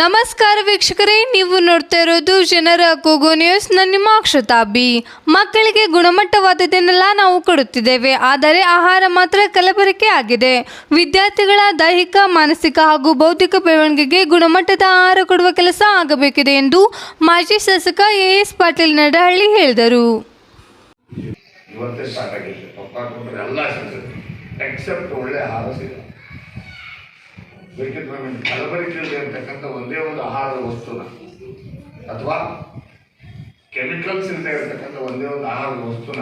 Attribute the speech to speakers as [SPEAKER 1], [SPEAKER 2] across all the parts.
[SPEAKER 1] ನಮಸ್ಕಾರ ವೀಕ್ಷಕರೇ, ನೀವು ನೋಡ್ತಾ ಇರೋದು ಜನರ ಕೂಗು ನ್ಯೂಸ್. ನನ್ನ ನಿಮ್ಮ ಅಕ್ಷತಾ ಬಿ ಮಕ್ಕಳಿಗೆ ಗುಣಮಟ್ಟವಾದದನ್ನೆಲ್ಲ ನಾವು ಕೊಡುತ್ತಿದ್ದೇವೆ. ಆದರೆ ಆಹಾರ ಮಾತ್ರ ಕಲಬೆರಕೆ ಆಗಿದೆ. ವಿದ್ಯಾರ್ಥಿಗಳ ದೈಹಿಕ, ಮಾನಸಿಕ ಹಾಗೂ ಬೌದ್ಧಿಕ ಬೆಳವಣಿಗೆಗೆ ಗುಣಮಟ್ಟದ ಆಹಾರ ಕೊಡುವ ಕೆಲಸ ಆಗಬೇಕಿದೆ ಎಂದು ಮಾಜಿ ಶಾಸಕ ಎ ಎಸ್ ಪಾಟೀಲ್ ನಡಹಳ್ಳಿ ಹೇಳಿದರು.
[SPEAKER 2] ಇವತ್ತೇ ಬೇಕಿದ್ರೆ ನಮಗೆ ಕಲಬರಿಕೆಯಲ್ಲಿ ಇರತಕ್ಕಂಥ ಒಂದೇ ಒಂದು ಆಹಾರದ ವಸ್ತುನ. ಅಥವಾ ಕೆಮಿಕಲ್ಸ್ ಇಲ್ಲದೆ ಇರತಕ್ಕಂಥ ಒಂದೇ ಒಂದು ಆಹಾರದ ವಸ್ತುನ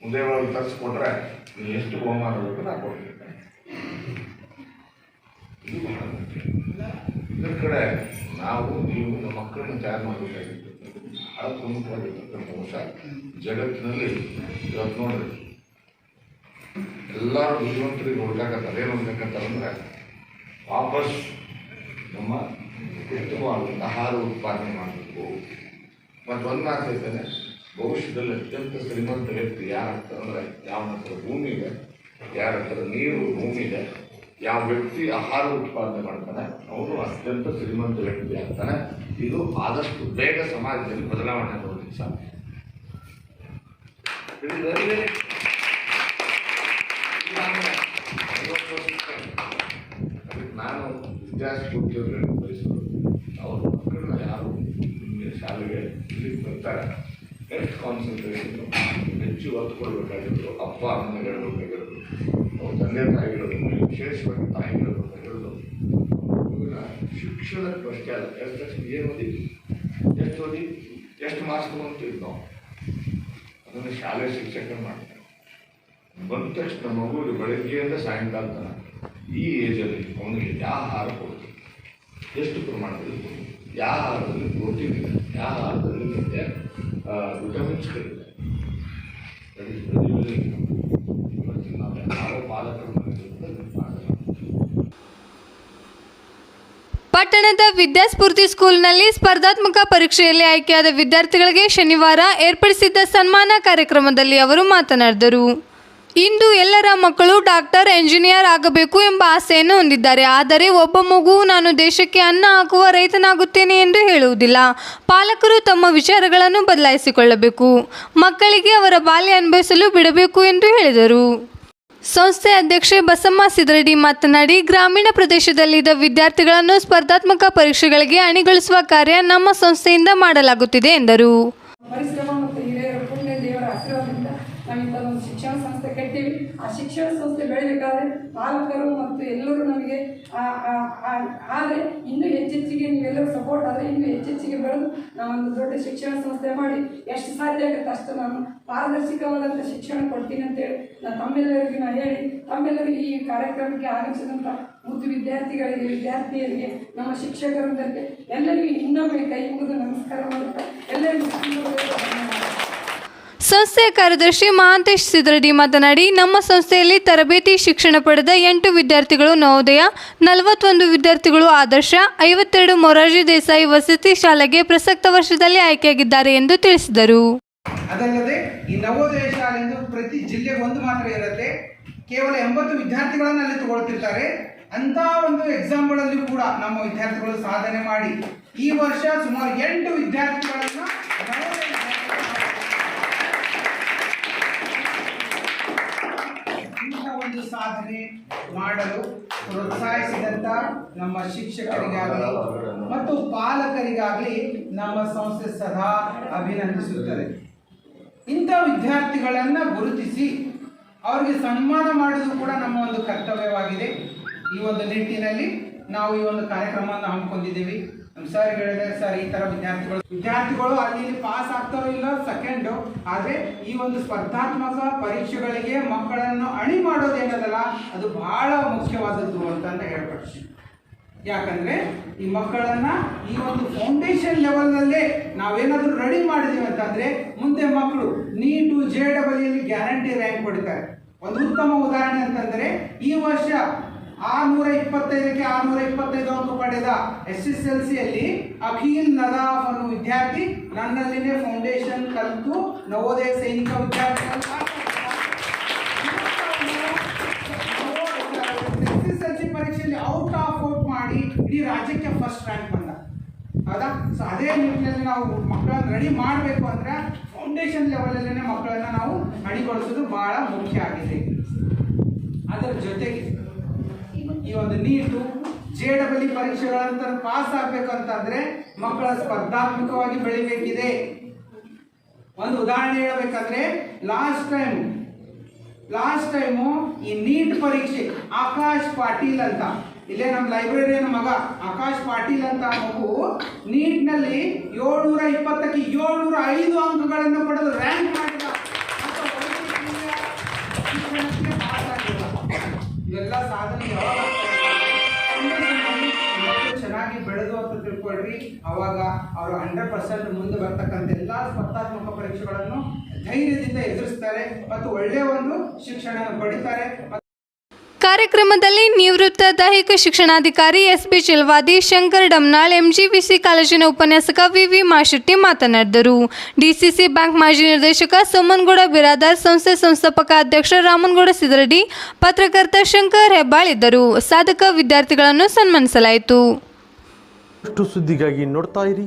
[SPEAKER 2] ಮುಂದೆ ಒಳಗೆ ತರಿಸ್ಕೊಟ್ರೆ ನೀವು ಎಷ್ಟು ಬಹುಮಾನ ಬೇಕು ನಾ ಕೊಡ್ತೀನಿ. ಇದ್ರ ಕಡೆ ನಾವು, ನೀವು ನಮ್ಮ ಮಕ್ಕಳನ್ನ ತಯಾರು ಮಾಡಬೇಕಾಗಿತ್ತು. ಬಹಳ ಪ್ರಮುಖವಾಗಿರ್ತಕ್ಕಂಥ ಅಂಶ ಜಗತ್ತಿನಲ್ಲಿ ಇವತ್ತು ನೋಡ್ರಿ. ಎಲ್ಲರೂ ಬುದ್ಧಿವಂತರಿಗೆ ಹುಡುಕಾಕತ್ತಾರೆ. ಏನು ಅಂದ್ರೆ ವಾಪಸ್ ನಮ್ಮ ಉತ್ತಮವಾದಂಥ ಆಹಾರ ಉತ್ಪಾದನೆ ಮಾಡಬೇಕು. ಮತ್ತು ಒಂದು ಮಾತು ಭವಿಷ್ಯದಲ್ಲಿ ಅತ್ಯಂತ ಶ್ರೀಮಂತ ವ್ಯಕ್ತಿ ಯಾರ ಹತ್ರ ಅಂದರೆ ಯಾವ ಹತ್ರ ಭೂಮಿ ಇದೆ, ಯಾರ ಹತ್ರ ನೀರು, ಭೂಮಿ ಇದೆ, ಯಾವ ವ್ಯಕ್ತಿ ಆಹಾರ ಉತ್ಪಾದನೆ ಮಾಡ್ತಾನೆ, ಅವನು ಅತ್ಯಂತ ಶ್ರೀಮಂತ ವ್ಯಕ್ತಿ ಆಗ್ತಾನೆ. ಇದು ಆದಷ್ಟು ಬೇಗ ಸಮಾಜದಲ್ಲಿ ಬದಲಾವಣೆ ಆಗೋದಕ್ಕೆ ಸಾಧ್ಯ? ಐವತ್ತು ಅದಕ್ಕೆ ವಿದ್ಯಾರ್ಥಿ ಕೊಡ್ತೇವೆ ಬಯಸೋದು ಅವ್ರ ಮಕ್ಕಳನ್ನ ಯಾರು ಶಾಲೆಗೆ ಇಲ್ಲಿಗೆ ಬರ್ತಾರೆ ಎಷ್ಟು ಕಾನ್ಸಂಟ್ರೇಷನ್ ಹೆಚ್ಚು ಒತ್ತು ಕೊಡಬೇಕಾಗಿತ್ತು ಅಪ್ಪ ಅಮ್ಮ ಹೇಳಬೇಕಾಗಿರೋದು ಅವ್ರ ತಂದೆ ತಾಯಿಗಳು ವಿಶೇಷವಾಗಿ ತಾಯಿ ಹೇಳೋದು ಮಗುವಿನ ಶಿಕ್ಷಣಕ್ಕೆ ಅಷ್ಟೇ ಅಲ್ಲ ಎಷ್ಟು ಏನು ಓದಿ ಎಷ್ಟು ಓದಿ ಎಷ್ಟು ಮಾರ್ಕ್ಸ್ ತಗೊಂತಿದ್ದು ನಾವು ಅದನ್ನು ಶಾಲೆ ಶಿಕ್ಷಕರು ಮಾಡ್ತಾರೆ ಬಂದ ತಕ್ಷಣ ಮಗುವಿಗೆ ಬೆಳಗ್ಗೆಯಿಂದ ಸಾಯಂಕಾಲ ತನಕ ಈ ಏಜಲ್ಲಿ ಅವನಿಗೆ ಯಾವ ಆಹಾರ ಕೊಡ್ತೀವಿ? ಎಷ್ಟು ಪ್ರಮಾಣದಲ್ಲಿ ಯಾವ ಆಹಾರದಲ್ಲಿ ಪ್ರೋಟೀನ್ ಇದೆ? ಯಾವ ಆಹಾರದಲ್ಲಿ ನಿಮಗೆ ವಿಟಮಿನ್ಸ್ಗಳಿದೆ ನಾವು
[SPEAKER 1] ಪಟ್ಟಣದ ವಿದ್ಯಾಸ್ಫೂರ್ತಿ ಸ್ಕೂಲ್ನಲ್ಲಿ ಸ್ಪರ್ಧಾತ್ಮಕ ಪರೀಕ್ಷೆಯಲ್ಲಿ ಆಯ್ಕೆಯಾದ ವಿದ್ಯಾರ್ಥಿಗಳಿಗೆ ಶನಿವಾರ ಏರ್ಪಡಿಸಿದ್ದ ಸನ್ಮಾನ ಕಾರ್ಯಕ್ರಮದಲ್ಲಿ ಅವರು ಮಾತನಾಡಿದರು. ಇಂದು ಎಲ್ಲರ ಮಕ್ಕಳು ಡಾಕ್ಟರ್, ಎಂಜಿನಿಯರ್ ಆಗಬೇಕು ಎಂಬ ಆಸೆಯನ್ನು ಹೊಂದಿದ್ದಾರೆ. ಆದರೆ ಒಬ್ಬ ಮಗು ನಾನು ದೇಶಕ್ಕೆ ಅನ್ನ ಹಾಕುವ ರೈತನಾಗುತ್ತೇನೆ ಎಂದು ಹೇಳುವುದಿಲ್ಲ. ಪಾಲಕರು ತಮ್ಮ ವಿಚಾರಗಳನ್ನು ಬದಲಾಯಿಸಿಕೊಳ್ಳಬೇಕು. ಮಕ್ಕಳಿಗೆ ಅವರ ಬಾಲ್ಯ ಅನುಭವಿಸಲು ಬಿಡಬೇಕು ಎಂದು ಹೇಳಿದರು. ಸಂಸ್ಥೆ ಅಧ್ಯಕ್ಷೆ ಬಸಮ್ಮ ಸಿದ್ರಡಿ ಮಾತನಾಡಿ, ಗ್ರಾಮೀಣ ಪ್ರದೇಶದಲ್ಲಿದ್ದ ವಿದ್ಯಾರ್ಥಿಗಳನ್ನು ಸ್ಪರ್ಧಾತ್ಮಕ ಪರೀಕ್ಷೆಗಳಿಗೆ ಅಣಿಗೊಳಿಸುವ ಕಾರ್ಯ ನಮ್ಮ ಸಂಸ್ಥೆಯಿಂದ ಮಾಡಲಾಗುತ್ತಿದೆ ಎಂದರು
[SPEAKER 3] ಪರಿಶ್ರಮ ಮತ್ತು ಹಿರಿಯರ ಪುಣ್ಯ ದೇವರ ಆಶೀರ್ವಾದದಿಂದ ನಾವು ಇಂಥ ಒಂದು ಶಿಕ್ಷಣ ಸಂಸ್ಥೆ ಕಟ್ಟಿವಿ ಆ ಶಿಕ್ಷಣ ಬೆಳಿಬೇಕಾದ್ರೆ ಪಾಲಕರು ಮತ್ತು ಎಲ್ಲರೂ ನಮಗೆ ಆದರೆ ಇನ್ನೂ ಹೆಚ್ಚೆಚ್ಚಿಗೆ ನೀವೆಲ್ಲರೂ ಸಪೋರ್ಟ್ ಆದರೆ ಇನ್ನೂ ಹೆಚ್ಚೆಚ್ಚಿಗೆ ಬೆಳೆದು ನಾವೊಂದು ದೊಡ್ಡ ಶಿಕ್ಷಣ ಸಂಸ್ಥೆ ಮಾಡಿ, ಎಷ್ಟು ಸಾಧ್ಯ ಆಗುತ್ತೆ ಅಷ್ಟು ನಾನು ಪಾರದರ್ಶಕವಾದಂಥ ಶಿಕ್ಷಣ ಕೊಡ್ತೀನಿ ಅಂತೇಳಿ ನಾನು ತಮ್ಮೆಲ್ಲರಿಗೂ ನಾನು ಹೇಳಿ, ತಮ್ಮೆಲ್ಲರಿಗೂ ಈ ಕಾರ್ಯಕ್ರಮಕ್ಕೆ ಆಗಮಿಸಿದಂಥ ಮುದ್ದು ವಿದ್ಯಾರ್ಥಿಗಳಿಗೆ, ವಿದ್ಯಾರ್ಥಿಯರಿಗೆ, ನಮ್ಮ ಶಿಕ್ಷಕರಂದರಿಗೆ ಎಲ್ಲರಿಗೂ ಇನ್ನೊಮ್ಮೆ ಕೈ ಮುಗಿದು ನಮಸ್ಕಾರ ಮಾಡುತ್ತಾ, ಎಲ್ಲರಿಗೂ.
[SPEAKER 1] ಸಂಸ್ಥೆಯ ಕಾರ್ಯದರ್ಶಿ ಮಹಾಂತೇಶ್ ಸಿದ್ರಡಿ ಮಾತನಾಡಿ, ನಮ್ಮ ಸಂಸ್ಥೆಯಲ್ಲಿ ತರಬೇತಿ ಶಿಕ್ಷಣ ಪಡೆದ ಎಂಟು ವಿದ್ಯಾರ್ಥಿಗಳು ನವೋದಯ, ನಲವತ್ತೊಂದು ವಿದ್ಯಾರ್ಥಿಗಳು ಆದರ್ಶ, ಐವತ್ತೆರಡು ಮೊರಾರ್ಜಿ ದೇಸಾಯಿ ವಸತಿ ಶಾಲೆಗೆ ಪ್ರಸಕ್ತ ವರ್ಷದಲ್ಲಿ ಆಯ್ಕೆಯಾಗಿದ್ದಾರೆ ಎಂದು ತಿಳಿಸಿದರು.
[SPEAKER 4] ಅದಲ್ಲದೆ ಈ ನವೋದಯ ಶಾಲೆಂದು ಪ್ರತಿ ಜಿಲ್ಲೆಗೆ ಒಂದು ಮಾತ್ರ ಇರುತ್ತೆ. ಕೇವಲ ಎಂಬತ್ತು ವಿದ್ಯಾರ್ಥಿಗಳನ್ನು ಅಲ್ಲಿ ತಗೊಳ್ತಿರ್ತಾರೆ. ಅಂತ ಒಂದು ಎಕ್ಸಾಮ್ಗಳಲ್ಲಿ ಕೂಡ ನಮ್ಮ ವಿದ್ಯಾರ್ಥಿಗಳು ಸಾಧನೆ ಮಾಡಿ ಈ ವರ್ಷ ಸುಮಾರು ಎಂಟು ವಿದ್ಯಾರ್ಥಿಗಳನ್ನ ಒಂದು ಸಾಧನೆ ಮಾಡಲು ಪ್ರೋತ್ಸಾಹಿಸಿದಂತ ನಮ್ಮ ಶಿಕ್ಷಕರಿಗಾಗಲಿ ಮತ್ತು ಪಾಲಕರಿಗಾಗಲಿ ನಮ್ಮ ಸಂಸ್ಥೆ ಸದಾ ಅಭಿನಂದಿಸುತ್ತದೆ. ಇಂಥ ವಿದ್ಯಾರ್ಥಿಗಳನ್ನು ಗುರುತಿಸಿ ಅವರಿಗೆ ಸನ್ಮಾನ ಮಾಡುವುದು ಕೂಡ ನಮ್ಮ ಒಂದು ಕರ್ತವ್ಯವಾಗಿದೆ. ಈ ಒಂದು ನಿಟ್ಟಿನಲ್ಲಿ ನಾವು ಈ ಒಂದು ಕಾರ್ಯಕ್ರಮವನ್ನು ಹಮ್ಮಿಕೊಂಡಿದ್ದೀವಿ. ನಮ್ಮ ಸರ್ ಹೇಳಿದ್ರೆ ಸರ್ ಈ ತರ ವಿದ್ಯಾರ್ಥಿಗಳು ವಿದ್ಯಾರ್ಥಿಗಳು ಅಲ್ಲಿ ಪಾಸ್ ಆಗ್ತಾರೋ ಇಲ್ಲ ಸೆಕೆಂಡ್ ಆದ್ರೆ ಈ ಒಂದು ಸ್ಪರ್ಧಾತ್ಮಕ ಪರೀಕ್ಷೆಗಳಿಗೆ ಮಕ್ಕಳನ್ನು ಅಣಿ ಮಾಡೋದೇನದಲ್ಲ ಅದು ಬಹಳ ಮುಖ್ಯವಾದದ್ದು ಅಂತ ಹೇಳ್ಕೊಡ್ತೀನಿ. ಯಾಕಂದ್ರೆ ಈ ಮಕ್ಕಳನ್ನ ಈ ಒಂದು ಫೌಂಡೇಶನ್ ಲೆವೆಲ್ನಲ್ಲೇ ನಾವೇನಾದ್ರೂ ರೆಡಿ ಮಾಡಿದೀವಿ ಅಂತಂದ್ರೆ ಮುಂದೆ ಮಕ್ಕಳು NEET J double guarantee rank ಕೊಡ್ತಾರೆ. ಒಂದು ಉತ್ತಮ ಉದಾಹರಣೆ ಅಂತಂದ್ರೆ ಈ ವರ್ಷ ಆರ್ನೂರ ಇಪ್ಪತ್ತೈದಕ್ಕೆ ಆರ್ನೂರ ಇಪ್ಪತ್ತೈದು ಅಂಕ ಪಡೆದ ಎಸ್ ಎಸ್ ಎಲ್ ಸಿಯಲ್ಲಿ ಅಖಿಲ್ ನದಾಫ್ ಅನ್ನೋ ವಿದ್ಯಾರ್ಥಿ ನನ್ನಲ್ಲಿನೇ ಫೌಂಡೇಶನ್ ಕಲಿತು ನವೋದಯ ಸೈನಿಕ ವಿದ್ಯಾರ್ಥಿ ಎಸ್ ಎಸ್ ಎಲ್ ಸಿ ಪರೀಕ್ಷೆಯಲ್ಲಿ ಔಟ್ ಆಫ್ ಔಟ್ ಮಾಡಿ ಇಡೀ ರಾಜ್ಯಕ್ಕೆ ಫಸ್ಟ್ ರ್ಯಾಂಕ್ ಬಂದ. ಹೌದಾ? ಸೊ ಅದೇ ನಿಟ್ಟಿನಲ್ಲಿ ನಾವು ಮಕ್ಕಳನ್ನ ರೆಡಿ ಮಾಡಬೇಕು ಅಂದ್ರೆ ಫೌಂಡೇಶನ್ ಲೆವೆಲಲ್ಲೇ ಮಕ್ಕಳನ್ನ ನಾವು ಅಣಿಗೊಳಿಸೋದು ಬಹಳ ಮುಖ್ಯ ಆಗಿದೆ. ಅದರ ಜೊತೆಗೆ ಈ ಒಂದು ನೀಟು ಜೆ ಡಬಲ್ ಪರೀಕ್ಷೆಗಳಂತ ಪಾಸ್ ಆಗ್ಬೇಕಂತಂದ್ರೆ ಮಕ್ಕಳ ಸ್ಪರ್ಧಾತ್ಮಕವಾಗಿ ಬೆಳಿಬೇಕಿದೆ. ಒಂದು ಉದಾಹರಣೆ ಹೇಳಬೇಕಂದ್ರೆ ಲಾಸ್ಟ್ ಟೈಮ್ ಲಾಸ್ಟ್ ಟೈಮು ಈ ನೀಟ್ ಪರೀಕ್ಷೆ ಆಕಾಶ್ ಪಾಟೀಲ್ ಅಂತ. ಇಲ್ಲೇ ನಮ್ಮ ಲೈಬ್ರರಿಯನ್ ಮಗ ಆಕಾಶ್ ಪಾಟೀಲ್ ಅಂತ ಮಗು ನೀಟ್ನಲ್ಲಿ ಏಳ್ನೂರ ಇಪ್ಪತ್ತಕ್ಕೆ ಏಳ್ನೂರ ಐದು ಅಂಕಗಳನ್ನು ಪಡೆದು ರ್ಯಾಂಕ್ ಅವರು ಹಂಡ್ರೆಡ್ ಪರ್ಸೆಂಟ್ ಮುಂದೆ ಬರ್ತಕ್ಕಂಥ ಎಲ್ಲ ಸ್ಪರ್ಧಾತ್ಮಕ ಪರೀಕ್ಷೆಗಳನ್ನು ಧೈರ್ಯದಿಂದ ಎದುರಿಸ್ತಾರೆ ಮತ್ತು ಒಳ್ಳೆಯ ಒಂದು ಶಿಕ್ಷಣ ಪಡಿತಾರೆ.
[SPEAKER 1] ಕಾರ್ಯಕ್ರಮದಲ್ಲಿ ನಿವೃತ್ತ ದೈಹಿಕ ಶಿಕ್ಷಣಾಧಿಕಾರಿ S B Chilwadi Shankar Damnal MGVC ಕಾಲೇಜಿನ ಉಪನ್ಯಾಸಕ ವಿ ವಿ ಮಾಶೆಟ್ಟಿ ಮಾತನಾಡಿದರು. ಡಿಸಿಸಿ ಬ್ಯಾಂಕ್ ಮಾಜಿ ನಿರ್ದೇಶಕ ಸೋಮನ್ಗೌಡ ಬಿರಾದಾರ್ ಸಂಸ್ಥೆ ಸಂಸ್ಥಾಪಕ ಅಧ್ಯಕ್ಷ ರಾಮನ್ಗೌಡ ಸಿದರಡಿ ಪತ್ರಕರ್ತ ಶಂಕರ್ ಹೆಬ್ಬಾಳ್ ಇದ್ದರು. ಸಾಧಕ ವಿದ್ಯಾರ್ಥಿಗಳನ್ನು ಸನ್ಮಾನಿಸಲಾಯಿತು.
[SPEAKER 5] ಸುದ್ದಿಗಾಗಿ ನೋಡ್ತಾ ಇರಿ.